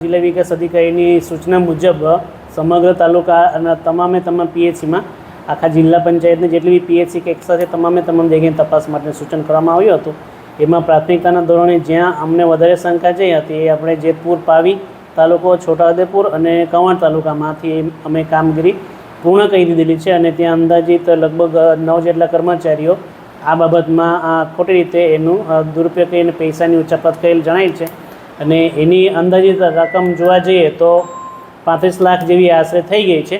જિલ્લા વિકાસ અધિકારીની સૂચના મુજબ સમગ્ર તાલુકા અને તમામે તમામ પીએચસીમાં આખા જિલ્લા પંચાયતની જેટલી બી પીએચસી કે એકસાથે તમામે તમામ જગ્યાએ તપાસ માટે સૂચન કરવામાં આવ્યું હતું. એમાં પ્રાથમિકતાના ધોરણે જ્યાં અમને વધારે શંકા જઈ હતી એ આપણે જેતપુર, પાવી તાલુકો, છોટાઉદેપુર અને કવાંટ તાલુકામાંથી અમે કામગીરી પૂર્ણ કરી દીધેલી છે અને ત્યાં અંદાજિત લગભગ નવ જેટલા કર્મચારીઓ આ બાબતમાં ખોટી રીતે એનું દુરુપયોગ કરીને પૈસાની ઉચાપત કરેલ જણાય છે. અને એની અંદાજિત રકમ જોવા જઈએ તો પાંત્રીસ લાખ જેવી આશરે થઈ ગઈ છે.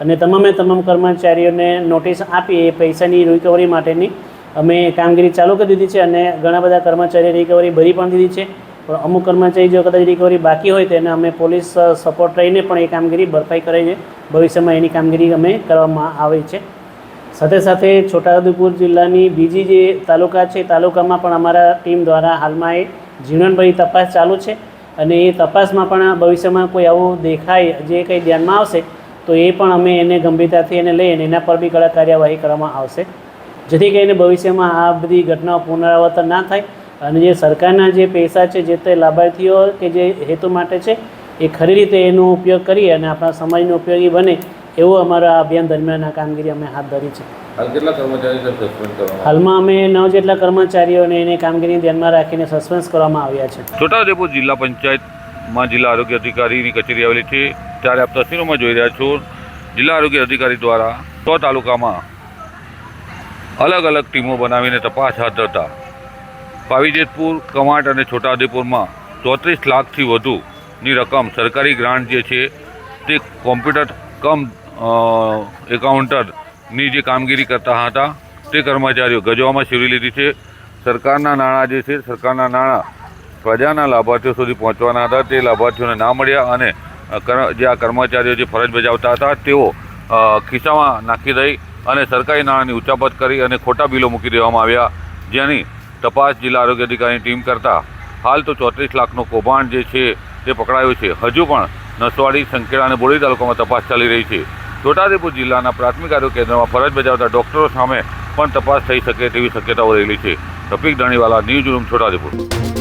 અને તમામે તમામ કર્મચારીઓને નોટિસ આપી એ પૈસાની રિકવરી માટેની. અમે કામગીરી ચાલુ કરી દીધી છે અને ઘણા બધા કર્મચારીઓ રિકવરી ભરી પણ દીધી છે. પણ અમુક કર્મચારી જો કદાચ રિકવરી બાકી હોય તો એને અમે પોલીસ સપોર્ટ રહીને પણ એ કામગીરી ભરપાઈ કરે છે. ભવિષ્યમાં એની કામગીરી અમે કરવામાં આવે છે. સાથે સાથે છોટાઉદેપુર જિલ્લાની બીજી જે તાલુકા છે, તાલુકામાં પણ અમારા ટીમ દ્વારા હાલમાં એ જીવનભરી તપાસ ચાલુ છે અને એ તપાસમાં પણ ભવિષ્યમાં કોઈ આવું દેખાય, જે કંઈ ધ્યાનમાં આવશે, તો એ પણ અમે એને ગંભીરતાથી એને લઈ અને એના પર બી કડક કાર્યવાહી કરવામાં આવશે. જેથી કરીને ભવિષ્યમાં આ બધી ઘટનાઓ પુનરાવર્તન ના થાય અને જે સરકારના જે પૈસા છે, જે તે લાભાર્થીઓ કે જે હેતુ માટે છે, એ ખરી રીતે એનો ઉપયોગ કરી અને આપણા સમાજનો ઉપયોગી બને એવું અમારા અભિયાન દરમિયાન આ કામગીરી અમે હાથ ધરી છે. હાલ કેટલા કર્મચારી હાલમાં અમે નવ જેટલા કર્મચારીઓને એની કામગીરી ધ્યાનમાં રાખીને સસ્પેન્સ કરવામાં આવ્યા છે. છોટાઉદેપુર જિલ્લા પંચાયતમાં જિલ્લા આરોગ્ય અધિકારીની કચેરી આવેલી છે. ત્યારે આપ તસવીરોમાં જોઈ રહ્યા છો જિલ્લા આરોગ્ય અધિકારી દ્વારા સો તાલુકામાં અલગ અલગ ટીમો બનાવીને તપાસ હાથ ધરતા પાવીજેતપુર કમાટ અને છોટાઉદેપુરમાં ચોત્રીસ લાખથી વધુની રકમ સરકારી ગ્રાન્ટ જે છે તે કોમ્પ્યુટર કમ એકાઉન્ટરની જે કામગીરી કરતા હતા, તે કર્મચારીઓ ગજવામાં શીરી લીધી છે. સરકારના નાણાં જે છે, સરકારના નાણાં પ્રજાના લાભાર્થીઓ સુધી પહોંચવાના હતા. તે લાભાર્થીઓને ના મળ્યા અને જે આ કર્મચારીઓ જે ફરજ બજાવતા હતા, તેઓ ખિસ્સામાં નાખી દઈ અને સરકારી નાણાંની ઉચાપત કરી અને ખોટા બિલો મૂકી દેવામાં આવ્યા. જેની તપાસ જિલ્લા આરોગ્ય અધિકારીની ટીમ કરતા હાલ તો ચોત્રીસ લાખનું કૌભાંડ જે છે, તે પકડાયું છે. હજુ પણ નસવાડી સંખેડા અને બોડી તાલુકામાં તપાસ ચાલી રહી છે. છોટાઉદેપુર જિલ્લાના પ્રાથમિક આરોગ્ય કેન્દ્રમાં ફરજ બજાવતા ડોક્ટરો સામે પણ તપાસ થઈ શકે તેવી શક્યતાઓ રહેલી છે. Rafiq Daniwala news room, Chhota Udepur.